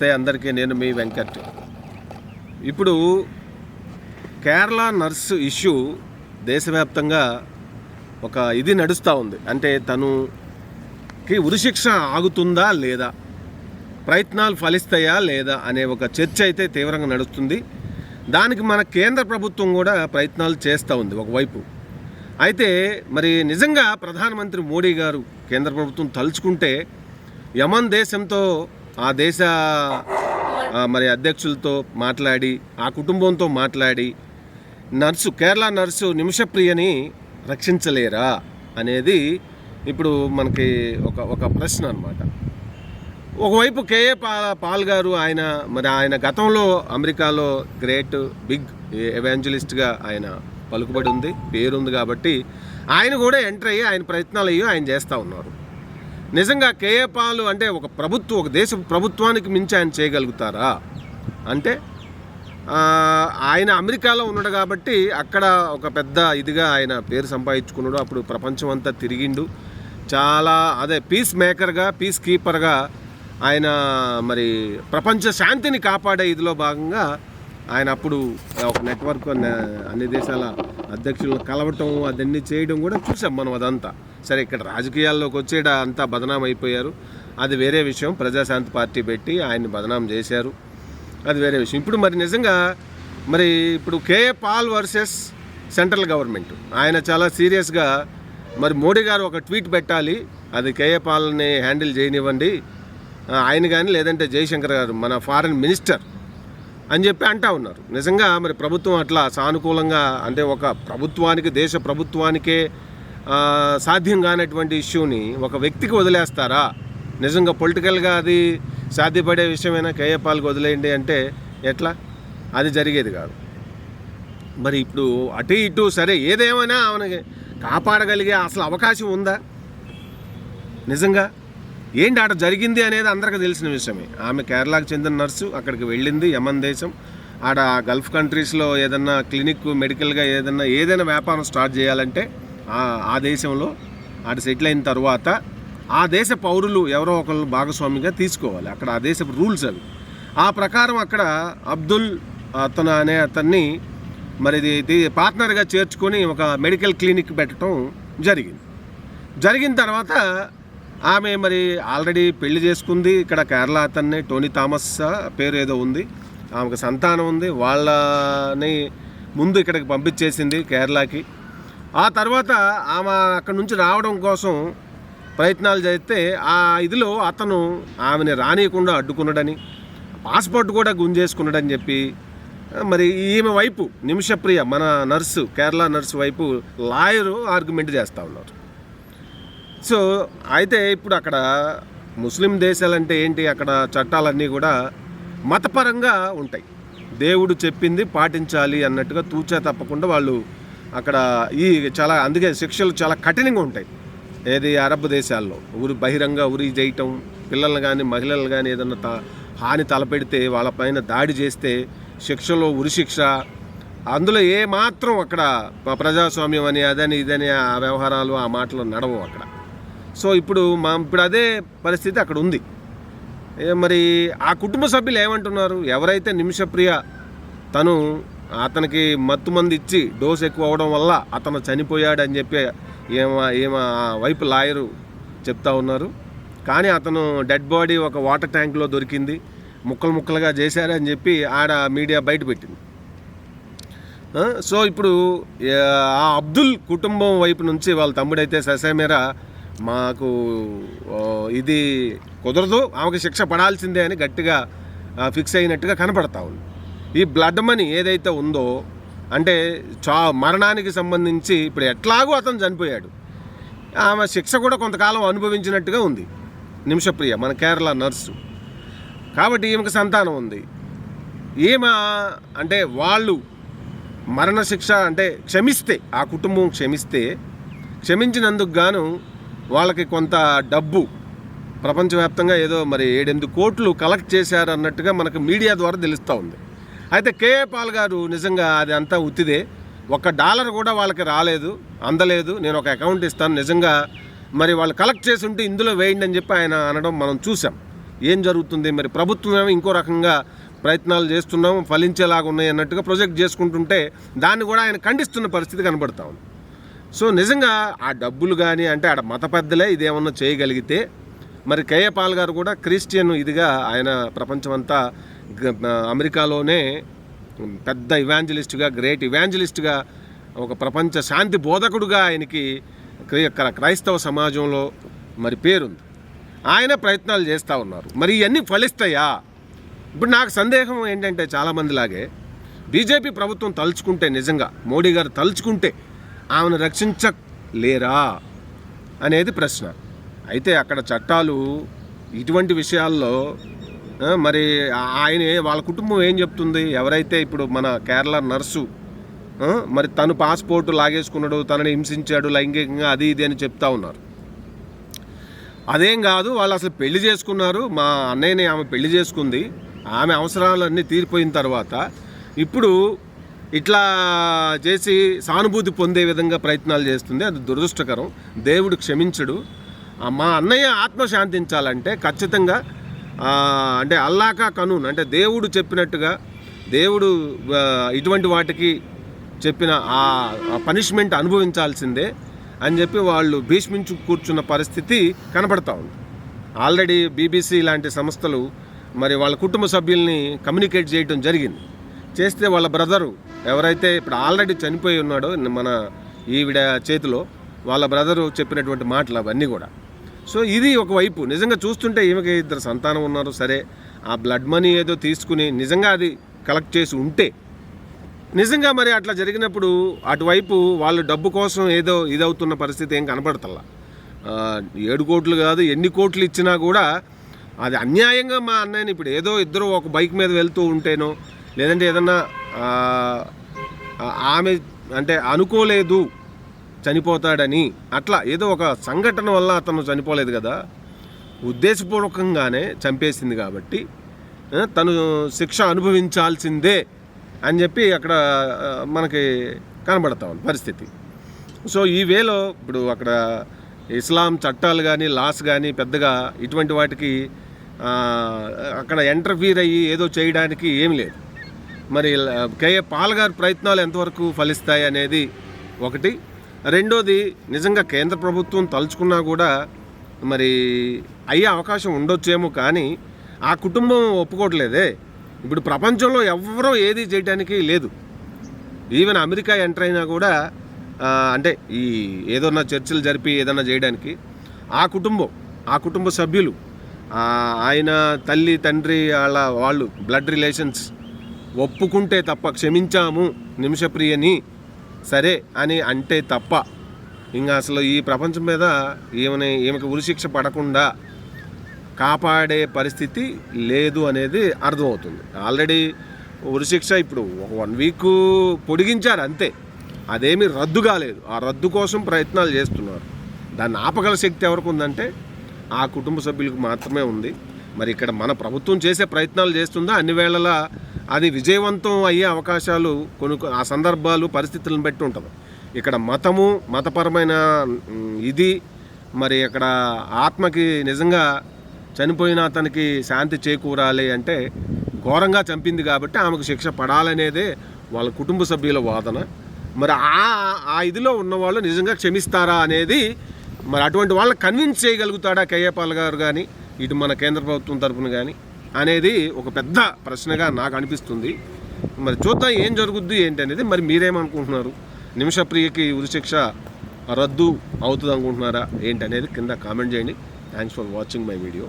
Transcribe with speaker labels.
Speaker 1: నమస్తే అందరికీ నేను మీ వెంకట్. ఇప్పుడు కేరళ నర్సు ఇష్యూ దేశవ్యాప్తంగా ఒక ఇది నడుస్తూ ఉంది. అంటే తనుకి ఉరిశిక్ష ఆగుతుందా లేదా? ప్రయత్నాలు ఫలిస్తాయా లేదా అనే ఒక చర్చ అయితే తీవ్రంగా నడుస్తుంది. దానికి మన కేంద్ర ప్రభుత్వం కూడా ప్రయత్నాలు చేస్తూ ఉంది ఒకవైపు. అయితే మరి నిజంగా ప్రధానమంత్రి మోడీ గారు కేంద్ర ప్రభుత్వం తలుచుకుంటే యమన్ దేశంతో ఆ దేశ మరి అధ్యక్షులతో మాట్లాడి ఆ కుటుంబంతో మాట్లాడి నర్సు కేరళ నర్సు నిమిషప్రియని రక్షించలేరా అనేది ఇప్పుడు మనకి ఒక ఒక ప్రశ్న అనమాట ఒకవైపు కేఏ పాల్ పాల్ గారు ఆయన మరి ఆయన గతంలో అమెరికాలో గ్రేట్ బిగ్ ఎవాంజలిస్ట్గా ఆయన పలుకుబడి ఉంది పేరుంది కాబట్టి ఆయన కూడా ఎంటర్ అయ్యి ఆయన ప్రయత్నాలు అయ్యి ఆయన చేస్తూ ఉన్నారు. నిజంగా కేఏ పాలు అంటే ఒక ప్రభుత్వం ఒక దేశ ప్రభుత్వానికి మించి ఆయన చేయగలుగుతారా? అంటే ఆయన అమెరికాలో ఉన్నాడు కాబట్టి అక్కడ ఒక పెద్ద ఇదిగా ఆయన పేరు సంపాదించుకున్నాడు. అప్పుడు ప్రపంచం అంతా తిరిగిండు. చాలా అదే పీస్ మేకర్గా పీస్ కీపర్గా ఆయన మరి ప్రపంచ శాంతిని కాపాడే ఇదిలో భాగంగా ఆయన అప్పుడు ఒక నెట్వర్క్ అన్ని దేశాల అధ్యక్షులను కలవటం అదన్నీ చేయడం కూడా చూసాం మనం అదంతా. సరే ఇక్కడ రాజకీయాల్లోకి వచ్చేట అంతా బదనాం అయిపోయారు. అది వేరే విషయం. ప్రజాశాంతి పార్టీ పెట్టి ఆయన్ని బదనాం చేశారు. అది వేరే విషయం. ఇప్పుడు మరి నిజంగా మరి ఇప్పుడు K A Paul versus central government. ఆయన చాలా సీరియస్గా మరి మోడీ గారు ఒక ట్వీట్ పెట్టాలి. అది కేఏ పాల్ని హ్యాండిల్ చేయనివ్వండి. ఆయన కానీ లేదంటే జయశంకర్ గారు మన ఫారెన్ మినిస్టర్ అని చెప్పి అంటా ఉన్నారు. నిజంగా మరి ప్రభుత్వం అట్లా సానుకూలంగా అంటే ఒక ప్రభుత్వానికి దేశ ప్రభుత్వానికే సాధ్యం కానటువంటి ఇష్యూని ఒక వ్యక్తికి వదిలేస్తారా? నిజంగా పొలిటికల్గా అది సాధ్యపడే విషయమైనా కేఏపాల్కి వదిలేయండి అంటే ఎట్లా? అది జరిగేది కాదు. మరి ఇప్పుడు అటు ఇటు సరే ఏదేమైనా ఆమెకి కాపాడగలిగే అసలు అవకాశం ఉందా? నిజంగా ఏంటి ఆడ జరిగింది అనేది అందరికీ తెలిసిన విషయమే. ఆమె కేరళకు చెందిన నర్సు అక్కడికి వెళ్ళింది యమన్ దేశం. ఆడ గల్ఫ్ కంట్రీస్లో ఏదన్నా క్లినిక్ మెడికల్గా ఏదన్నా ఏదైనా వ్యాపారం స్టార్ట్ చేయాలంటే ఆ దేశంలో ఆడ సెటిల్ అయిన తర్వాత ఆ దేశ పౌరులు ఎవరో ఒకరు భాగస్వామిగా తీసుకోవాలి. అక్కడ ఆ దేశపు రూల్స్ అవి. ఆ ప్రకారం అక్కడ అబ్దుల్ అతను అనే అతన్ని మరి ఇది ఇది పార్ట్నర్గా చేర్చుకొని ఒక మెడికల్ క్లినిక్ పెట్టడం జరిగింది. జరిగిన తర్వాత ఆమె మరి ఆల్రెడీ పెళ్ళి చేసుకుంది. ఇక్కడ కేరళ అతన్ని టోనీ థామస్ పేరు ఏదో ఉంది. ఆమెకు సంతానం ఉంది. వాళ్ళని ముందు ఇక్కడికి పంపించేసింది కేరళకి. ఆ తర్వాత ఆమె అక్కడి నుంచి రావడం కోసం ప్రయత్నాలు చేస్తే ఆ ఇదిలో అతను ఆమెని రానియకుండా అడ్డుకున్నాడని పాస్పోర్ట్ కూడా గుంజేసుకున్నాడని చెప్పి మరి ఈమె వైపు నిమిషప్రియ మన నర్సు కేరళ నర్సు వైపు లాయరు ఆర్గ్యుమెంట్ చేస్తూ ఉన్నారు. సో అయితే ఇప్పుడు అక్కడ ముస్లిం దేశాలంటే ఏంటి? అక్కడ చట్టాలన్నీ కూడా మతపరంగా ఉంటాయి. దేవుడు చెప్పింది పాటించాలి అన్నట్టుగా తూచా తప్పకుండా వాళ్ళు అక్కడ ఈ చాలా అందుకే శిక్షలు చాలా కఠినంగా ఉంటాయి. ఏది అరబ్ దేశాల్లో ఊరి బహిరంగ ఉరి చేయటం పిల్లల్ని కానీ మహిళలు కానీ ఏదన్నా త హాని తలపెడితే వాళ్ళపైన దాడి చేస్తే శిక్షలో ఉరి శిక్ష. అందులో ఏ మాత్రం అక్కడ ప్రజాస్వామ్యం అని అదని ఇదని ఆ వ్యవహారాలు ఆ మాటలు నడవు అక్కడ. సో ఇప్పుడు మా ఇప్పుడు అదే పరిస్థితి అక్కడ ఉంది. మరి ఆ కుటుంబ సభ్యులు ఏమంటున్నారు? ఎవరైతే నిమిషప్రియ తను అతనికి మత్తు మంది ఇచ్చి డోస్ ఎక్కువ అవడం వల్ల అతను చనిపోయాడు అని చెప్పి ఏమ ఏమ ఆ వైపు లాయరు చెప్తా ఉన్నారు. కానీ అతను డెడ్ బాడీ ఒక వాటర్ ట్యాంక్లో దొరికింది. ముక్కలు ముక్కలుగా చేశారని చెప్పి ఆడ మీడియా బయట పెట్టింది. సో ఇప్పుడు ఆ, ఆ అబ్దుల్ కుటుంబం వైపు నుంచి వాళ్ళ తమ్ముడైతే ససేమేరా మాకు ఇది కుదరదు ఆమెకు శిక్ష పడాల్సిందే అని గట్టిగా ఫిక్స్ అయినట్టుగా కనపడతా ఉంది. ఈ బ్లడ్ మనీ ఏదైతే ఉందో అంటే చా మరణానికి సంబంధించి ఇప్పుడు ఎట్లాగో అతను చనిపోయాడు. ఆమె శిక్ష కూడా కొంతకాలం అనుభవించినట్టుగా ఉంది. నిమిషప్రియ మన కేరళ నర్సు. కాబట్టి ఈమెకు సంతానం ఉంది. ఈమె అంటే వాళ్ళు మరణశిక్ష అంటే క్షమిస్తే ఆ కుటుంబం క్షమిస్తే క్షమించినందుకు గాను వాళ్ళకి కొంత డబ్బు ప్రపంచవ్యాప్తంగా ఏదో మరి ఏడెనిమిది కోట్లు కలెక్ట్ చేశారు అన్నట్టుగా మనకు మీడియా ద్వారా తెలుస్తూ ఉంది. అయితే కేఏ పాల్ గారు నిజంగా అది అంతా ఉత్తిదే. ఒక డాలర్ కూడా వాళ్ళకి రాలేదు అందలేదు. నేను ఒక అకౌంట్ ఇస్తాను నిజంగా మరి వాళ్ళు కలెక్ట్ చేసి ఉంటే ఇందులో వేయండి అని చెప్పి ఆయన అనడం మనం చూసాం ఏం జరుగుతుంది? మరి ప్రభుత్వం ఏమో ఇంకో రకంగా ప్రయత్నాలు చేస్తున్నాం ఫలించేలాగా ఉన్నాయి అన్నట్టుగా ప్రొజెక్ట్ చేసుకుంటుంటే దాన్ని కూడా ఆయన ఖండిస్తున్న పరిస్థితి కనబడతా ఉంది. సో నిజంగా ఆ డబ్బులు కానీ అంటే ఆడ మత పెద్దలే ఇదేమన్నా చేయగలిగితే మరి కేయపాల్ గారు కూడా క్రిస్టియన్ ఇదిగా ఆయన ప్రపంచమంతా అమెరికాలోనే పెద్ద ఇవాంజలిస్ట్గా గ్రేట్ ఇవాంజలిస్ట్గా ఒక ప్రపంచ శాంతి బోధకుడుగా ఆయనకి క్రైస్తవ సమాజంలో మరి పేరుంది. ఆయన ప్రయత్నాలు చేస్తూ ఉన్నారు. మరి ఇవన్నీ ఫలిస్తాయా? ఇప్పుడు నాకు సందేహం ఏంటంటే చాలామందిలాగే బీజేపీ ప్రభుత్వం తలుచుకుంటే నిజంగా మోడీ గారు తలుచుకుంటే ఆమెను రక్షించలేరా అనేది ప్రశ్న. అయితే అక్కడ చట్టాలు ఇటువంటి విషయాల్లో మరి ఆయన వాళ్ళ కుటుంబం ఏం చెప్తుంది? ఎవరైతే ఇప్పుడు మన కేరళ నర్సు మరి తను పాస్పోర్టు లాగేసుకున్నాడు తనని హింసించాడు లైంగికంగా అది ఇది అని చెప్తా ఉన్నారు. అదేం కాదు వాళ్ళు అసలు పెళ్ళి చేసుకున్నారు మా అన్నయ్యని ఆమె పెళ్ళి చేసుకుంది ఆమె అవసరాలన్నీ తీరిపోయిన తర్వాత ఇప్పుడు ఇట్లా చేసి సానుభూతి పొందే విధంగా ప్రయత్నాలు చేస్తుంది. అది దురదృష్టకరం. దేవుడు క్షమించడు. మా అన్నయ్య ఆత్మ శాంతించాలంటే ఖచ్చితంగా అంటే అల్లాకా కనూన్ అంటే దేవుడు చెప్పినట్టుగా దేవుడు ఇటువంటి వాటికి చెప్పిన ఆ పనిష్మెంట్ అనుభవించాల్సిందే అని చెప్పి వాళ్ళు భీష్మించు కూర్చున్న పరిస్థితి కనపడతా ఉంది. ఆల్రెడీ బీబీసీ లాంటి సంస్థలు మరి వాళ్ళ కుటుంబ సభ్యుల్ని కమ్యూనికేట్ చేయడం జరిగింది. చేస్తే వాళ్ళ బ్రదరు ఎవరైతే ఇప్పుడు ఆల్రెడీ చనిపోయి ఉన్నాడో మన ఈవిడ చేతిలో వాళ్ళ బ్రదరు చెప్పినటువంటి మాటలు అవన్నీ కూడా. సో ఇది ఒకవైపు నిజంగా చూస్తుంటే ఈమెకి ఇద్దరు సంతానం ఉన్నారు సరే. ఆ బ్లడ్ మనీ ఏదో తీసుకుని నిజంగా అది కలెక్ట్ చేసి ఉంటే నిజంగా మరి అట్లా జరిగినప్పుడు అటువైపు వాళ్ళు డబ్బు కోసం ఏదో ఇదవుతున్న పరిస్థితి ఏం కనపడతల్లా. ఏడు కోట్లు కాదు ఎన్ని కోట్లు ఇచ్చినా కూడా అది అన్యాయంగా మా అన్నయ్యని ఇప్పుడు ఏదో ఇద్దరు ఒక బైక్ మీద వెళ్తూ ఉంటేనో లేదంటే ఏదన్నా ఆమె అంటే అనుకోలేదు చనిపోతాడని. అట్లా ఏదో ఒక సంఘటన వల్ల అతను చనిపోలేదు కదా. ఉద్దేశపూర్వకంగానే చంపేసింది కాబట్టి తను శిక్ష అనుభవించాల్సిందే అని చెప్పి అక్కడ మనకి కనబడతా ఉంది పరిస్థితి. సో ఈ వేలో ఇప్పుడు అక్కడ ఇస్లాం చట్టాలు కానీ లాస్ కానీ పెద్దగా ఇటువంటి వాటికి అక్కడ ఎంటర్ఫీర్ అయ్యి ఏదో చేయడానికి ఏం లేదు. మరి కేఏ పాల్ గారి ప్రయత్నాలు ఎంతవరకు ఫలిస్తాయి అనేది ఒకటి. రెండోది నిజంగా కేంద్ర ప్రభుత్వం తలుచుకున్నా కూడా మరి అయ్యే అవకాశం ఉండొచ్చేమో కానీ ఆ కుటుంబం ఒప్పుకోవట్లేదే. ఇప్పుడు ప్రపంచంలో ఎవరూ ఏది చేయడానికి లేదు. ఈవెన్ అమెరికా ఎంటర్ అయినా కూడా అంటే ఈ ఏదన్నా చర్చలు జరిపి ఏదన్నా చేయడానికి ఆ కుటుంబం ఆ కుటుంబ సభ్యులు ఆయన తల్లి తండ్రి వాళ్ళ వాళ్ళు బ్లడ్ రిలేషన్స్ ఒప్పుకుంటే తప్ప క్షమించాము నిమిషప్రియని. సరే అని అంటే తప్ప. ఇంకా అసలు ఈ ప్రపంచం మీద ఈమెని ఈమెకి ఉరిశిక్ష పడకుండా కాపాడే పరిస్థితి లేదు అనేది అర్థమవుతుంది. ఆల్రెడీ ఉరిశిక్ష ఇప్పుడు ఒక వన్ వీక్ పొడిగించారు అంతే. అదేమి రద్దు కాలేదు. ఆ రద్దు కోసం ప్రయత్నాలు చేస్తున్నారు. దాన్ని ఆపగల శక్తి ఎవరికి ఉందంటే ఆ కుటుంబ సభ్యులకు మాత్రమే ఉంది. మరి ఇక్కడ మన ప్రభుత్వం చేసే ప్రయత్నాలు చేస్తుందా? అన్ని వేళలా అది విజయవంతం అయ్యే అవకాశాలు కొన్ని ఆ సందర్భాలు పరిస్థితులను బట్టి ఉంటుంది. ఇక్కడ మతము మతపరమైన ఇది మరి ఇక్కడ ఆత్మకి నిజంగా చనిపోయిన అతనికి శాంతి చేకూరాలి అంటే ఘోరంగా చంపింది కాబట్టి ఆమెకు శిక్ష పడాలనేదే వాళ్ళ కుటుంబ సభ్యుల వాదన. మరి ఆ ఆ ఇదిలో ఉన్నవాళ్ళు నిజంగా క్షమిస్తారా అనేది మరి అటువంటి వాళ్ళని కన్విన్స్ చేయగలుగుతాడా కేఏపాల్ గారు కానీ ఇటు మన కేంద్ర ప్రభుత్వం తరపున కానీ అనేది ఒక పెద్ద ప్రశ్నగా నాకు అనిపిస్తుంది. మరి చూద్దాం ఏం జరుగుద్ది ఏంటి అనేది. మరి మీరేమనుకుంటున్నారు? నిమిషప్రియకి ఉరిశిక్ష రద్దు అవుతుంది అనుకుంటున్నారా ఏంటి అనేది కింద కామెంట్ చేయండి. Thanks for watching my video